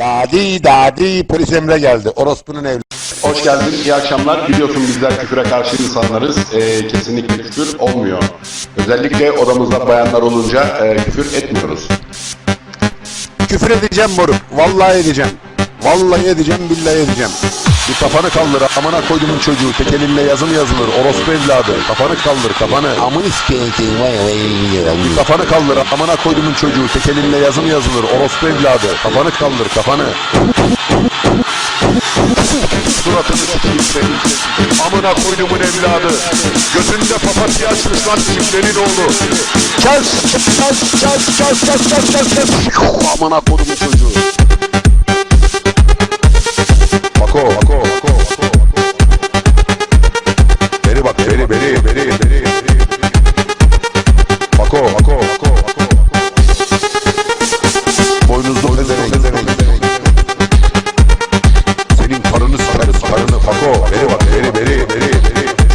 Dadi dadi polis emre geldi. Orospunun evli. Hoş geldin, iyi akşamlar. Biliyorsun bizler küfüre karşı insanlarız. Ee, kesinlikle küfür olmuyor. Özellikle odamızda bayanlar olunca e, küfür etmiyoruz. Küfür edeceğim moruk. Vallahi edeceğim. Vallahi edeceğim billahi edeceğim. Bir kafanı kaldır amına koydumun çocuğu. Tek elinle yazım yazılır. Orospu evladı. Kafanı kaldır kafanı. Amını sikeyim vay vay vay. Kafanı kaldır amına koydumun çocuğu. Tek elinle yazım yazılır. Orospu evladı. Kafanı kaldır kafanı. Suratını sikeyim senin. Amına koydumun evladı. Gözünde papatya açmış lan çiftlerin oğlu. Kes, kes, kes, kes, kes, kes, kes. Amına koydumun çocuğu.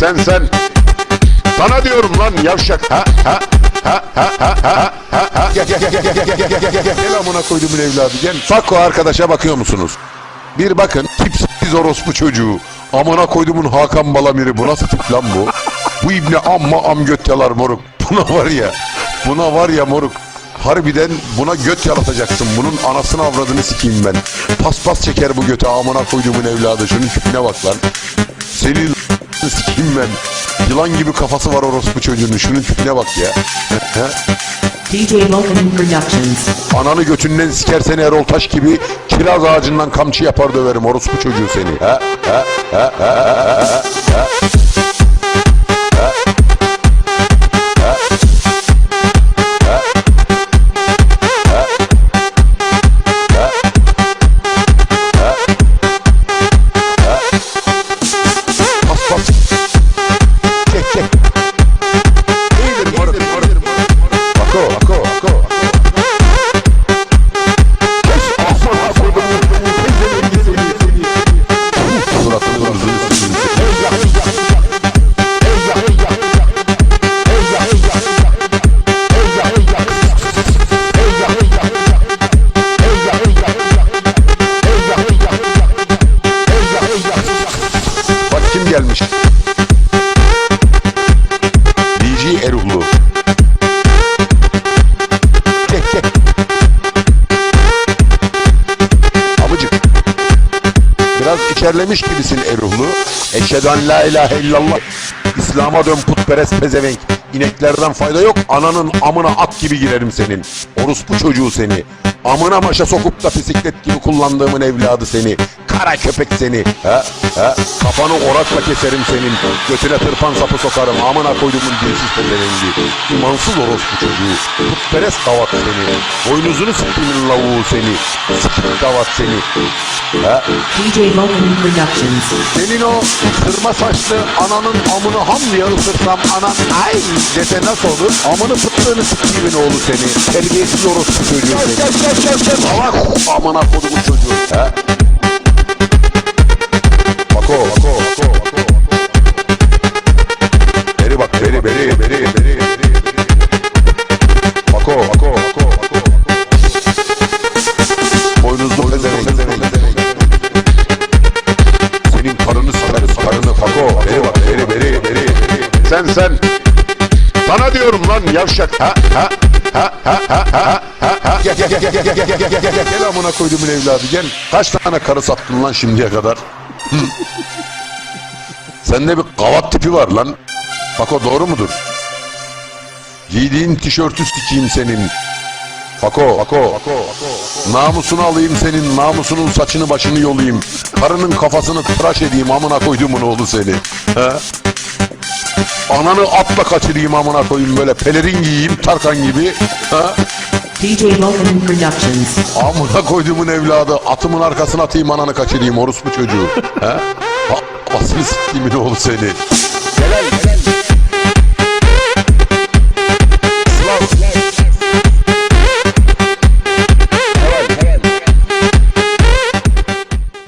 Sen, sen. Sana diyorum lan yavşak. Ha, ha, ha, ha, ha, ha, ha, ha. Gel, gel, gel, gel, gel, gel, gel, gel, gel, gel. Amına koyduğumun evladı, gel. Fakko arkadaşa bakıyor musunuz? Bir bakın tipsiz orospu çocuğu. Amına koydumun Hakan Balamir'i bu nasıl tip lan bu? Bu ibne amma am göt yalar moruk. Buna var ya, buna var ya moruk. Harbiden buna göt yaratacaksın. Bunun anasını avradını sikeyim ben. Pas pas çeker bu göte amına koyduğumun evladı. Şunun tipine bak lan. Senin sikeyim ben. Yılan gibi kafası var orospu çocuğunun. Şunun tipine bak ya. He? DJ Vulcan Productions. Ananı götünden sikersen Erol Taş gibi kiraz ağacından kamçı yapar döverim orospu çocuğu seni. Ha? Ha? Ha? Ha? Ha? Ha? Ha? Gelmiş. DJ Erullu. Çek çek. Abicim. Biraz içerlemiş gibisin Eruhlu. Eşhedü en la ilahe illallah. İslam'a dön putperest pezevenk. İneklerden fayda yok. Ananın amına at gibi girerim senin. Orospu çocuğu seni. Amına maşa sokup da bisiklet gibi kullandığımın evladı seni. Kara köpek seni. Ha? Ha? Kafanı orakla keserim senin. Götüne tırpan sapı sokarım. Amına koyduğumun dilsiz pezevengi. İmansız orospu çocuğu. Putperest davat seni. Boynuzunu siktimin lavuğu seni. Sikik davat seni. Ha? DJ Vulcan Productions. Senin o kırma saçlı ananın amını ham diye ısırsam anan ay dese nasıl olur? Amını fıttığını siktiğimin oğlu seni. Terbiyesiz orospu çocuğu seni. Gel gel gel gel Salak amına kodumu çocuğu. He? Sana diyorum lan yavşak. Ha ha ha ha ha ha ha ha. Gel gel gel gel gel gel gel gel gel gel evladı gel. Kaç tane karı sattın lan şimdiye kadar? Hı. Sende bir kavat tipi var lan. Bak o doğru mudur? Giydiğin tişörtü sikeyim senin. Fako, Fako, Fako, Namusunu alayım senin, namusunun saçını başını yolayım. Karının kafasını tıraş edeyim amına koyduğumun oğlu seni. He? Ananı atla kaçırayım amına koyayım böyle pelerin giyeyim Tarkan gibi. Ha? DJ Vulcan Productions. Amına koyduğumun evladı atımın arkasına atayım ananı kaçırayım orospu çocuğu. He? Ha? Basını siktiğimin oğlu seni. Gel gel.